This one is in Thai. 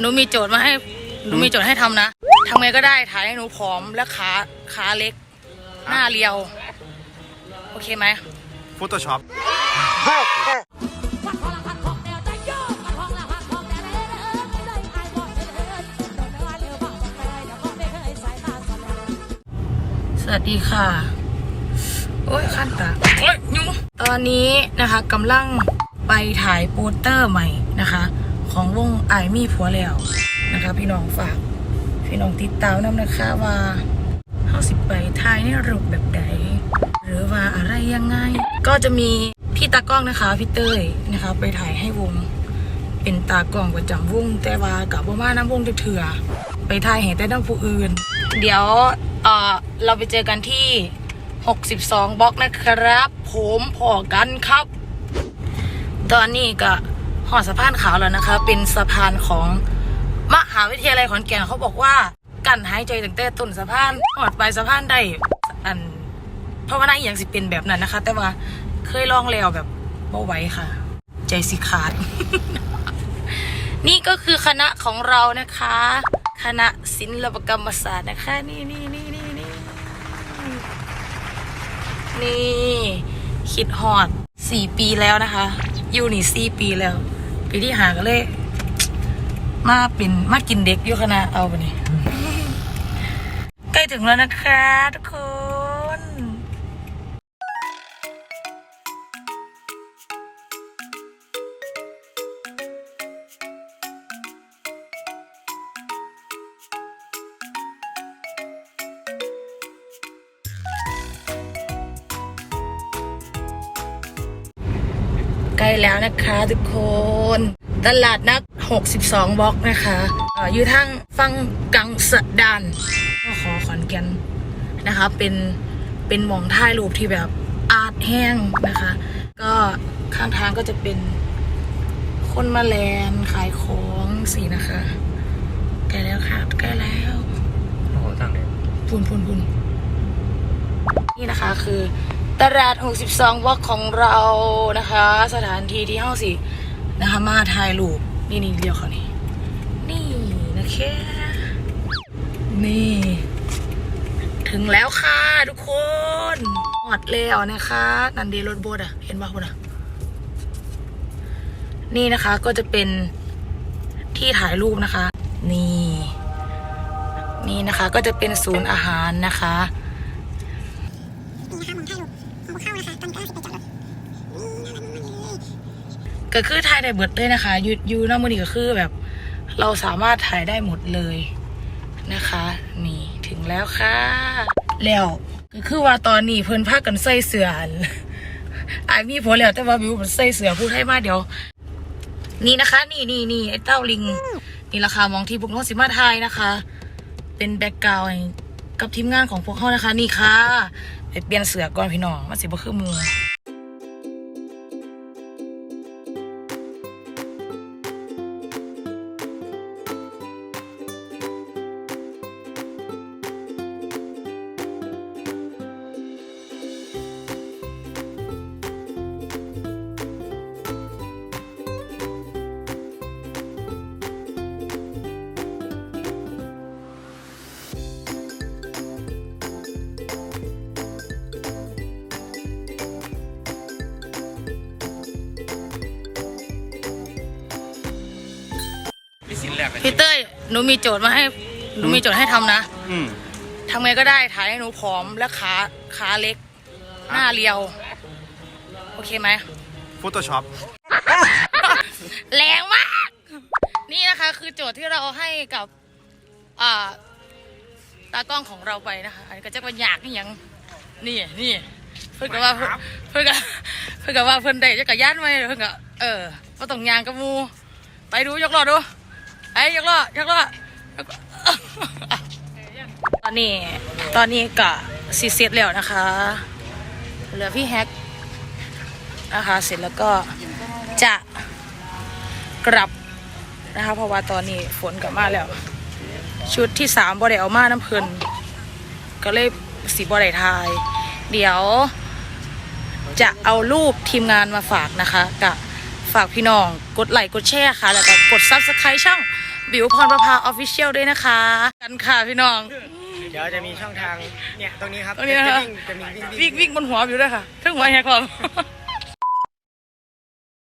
หนูมีโจทย์มาให้ หนูมีโจทย์ให้ทำนะทำไงก็ได้ถ่ายให้หนูผอมและขาขาเล็ก หน้าเรียว โอเคไหม Photoshop วัดพลังพันของแนวใจโยกวัดพลังพันของแนวเดินเดินเลยไอ้บอกเดินเดินโดนว่าเร็วบอกจะเคยเดี๋ยวก็ไม่เคยสายตาสลายสวัสดีค่ะ โอ้ยขั้นตาโอ้ยยุงตอนนี้นะคะกำลังไปถ่ายโปสเตอร์ใหม่นะคะ ของวงไอมีผัวแล้วนะคะ พี่น้องฝาก พี่น้องติดตามน้ำนะคะว่าเขาสิไปถ่ายในรูปแบบใดหรือว่าอะไรยังไง ก็จะมีพี่ตากล้องนะคะพี่เต้ยนะคะ ไปถ่ายให้วง เป็นตากล้องประจำวงแต่ว่ากับบ่มาน้ำวงเถื่อไปถ่ายเห็นแต่น้ำผู้อื่น เดี๋ยวเออเราไปเจอกันที่ 62บล็อกนะครับ ผมพอกันครับ ตอนนี้ก็ หอดสะพานขาวแล้วนะคะ เป็นสะพานของมหาวิทยาลัยขอนแก่นเขาบอกว่ากั้นหายใจตั้งแต่ต้นสะพานหอดปลายสะพานได้อันเพราะว่าน่าอย่างสิเป็นแบบนั้นนะคะ แต่ว่าเคยลองแล้วแบบบ่ไหวค่ะ ใจสิขาด นี่ก็คือคณะของเรานะคะ คณะศิลปกรรมศาสตร์นะคะ นี่นี่นี่นี่นี่นี่คิดฮอดสี่ปีแล้วนะคะ อยู่นี่สี่ปีแล้ว ปีที่หาก็เลย มาเป็นมากินเด็กอยู่คณะเอาไปนี่ใกล้ถึงแล้วนะคะทุกคน ใกล้แล้วนะคะทุกคน ตลาดนัด62 บล็อกนะคะเอ่ออยู่ทางฟังกังสดานก็ขอขอนแก่นนะคะ เป็นเป็นหมองถ่ายรูปที่แบบอาร์ตแห้งนะคะ ก็ข้างทางก็จะเป็นคนมาแลนขายของสีนะคะใกล้แล้วค่ะใกล้แล้วโอ้โหตั้งเลยพุนพุนพุนนี่นะคะคือ ตลาด 62วอกของเรานะคะ สถานที่ที่ห้องสินะคะมาถ่ายรูปนี่นี่เรียวเขานี่นี่นะคะนี่ ถึงแล้วค่ะทุกคนหอดแล้วนะคะ นันเดรถโบดอะเห็นป่ะคุณอะนี่นะคะก็จะเป็นที่ถ่ายรูปนะคะ นี่ นี่นะคะก็จะเป็นศูนย์อาหารนะคะ ก็คือถ่ายได้หมดเลยนะคะยูยูน้ำมันนี่ก็คือแบบ เราสามารถถ่ายได้หมดเลยนะคะ นี่ถึงแล้วค่ะ แล้วก็คือว่าตอนนี้เพิ่นพากันใส่เสื้ออันอายมีผัวแล้วแต่ว่าบิวมันใส่เสื้อพูดให้มาเดี๋ยว นี่นะคะ นี่นี่นี่ไอ้เต้าลิง นี่ราคามองที่พวกน้องสิมาไทยนะคะ เป็นแบ็กกราวด์ กับทีมงานของพวกเขานะคะ นี่ค่ะไปเปลี่ยนเสือก่อนพี่น้องมันสิบ่คือมือ กเลยพี่เต้ยหนูมีโจทย์มาให้หนูมีโจทย์ให้ทำนะอืมทำไงก็ได้ถ่ายให้หนูผอมและขาขาเล็ก หน้าเรียว โอเคไหม Photoshop แรงมาก นี่นะคะคือโจทย์ที่เราให้กับอ่าตากล้องของเราไปนะคะ อันนี้ก็จะเป็นอยากนี่ยังนี่นี่เพื่อนกับว่าเพื่อนเพื่อนกับเพื่อนกับว่าเพื่อนได้จะกระย่านไหมเพื่อนกับเออก็ต้องยางกับหมูไปดูยกล้อดู ไปยกล้อยกล้อยกล้อตอนนี้ตอนนี้ก็สีเสร็จแล้วนะคะ เหลือพี่แฮกนะคะ เสร็จแล้วก็จะกลับนะคะ เพราะว่าตอนนี้ฝนกลับมาแล้ว ชุดที่สามบอได้เอามาน้ำเพลินก็เลยสีบอได้ทาย เดี๋ยว จะเอารูปทีมงานมาฝากนะคะกับฝากพี่น้องกดไลค์กดแชร์ค่ะ แล้วก็กดซับสไครต์ช่อง บิวพรประภาออฟฟิเชียลด้วยนะคะ กันค่ะพี่น้อง เดี๋ยวจะมีช่องทางเนี่ยตรงนี้ครับตรงนี้นะครับจะวิ่งจะมีวิ่งวิ่งวิ่งวิ่งบนหัวบิวด้วยค่ะทั้งหัวแหกคอม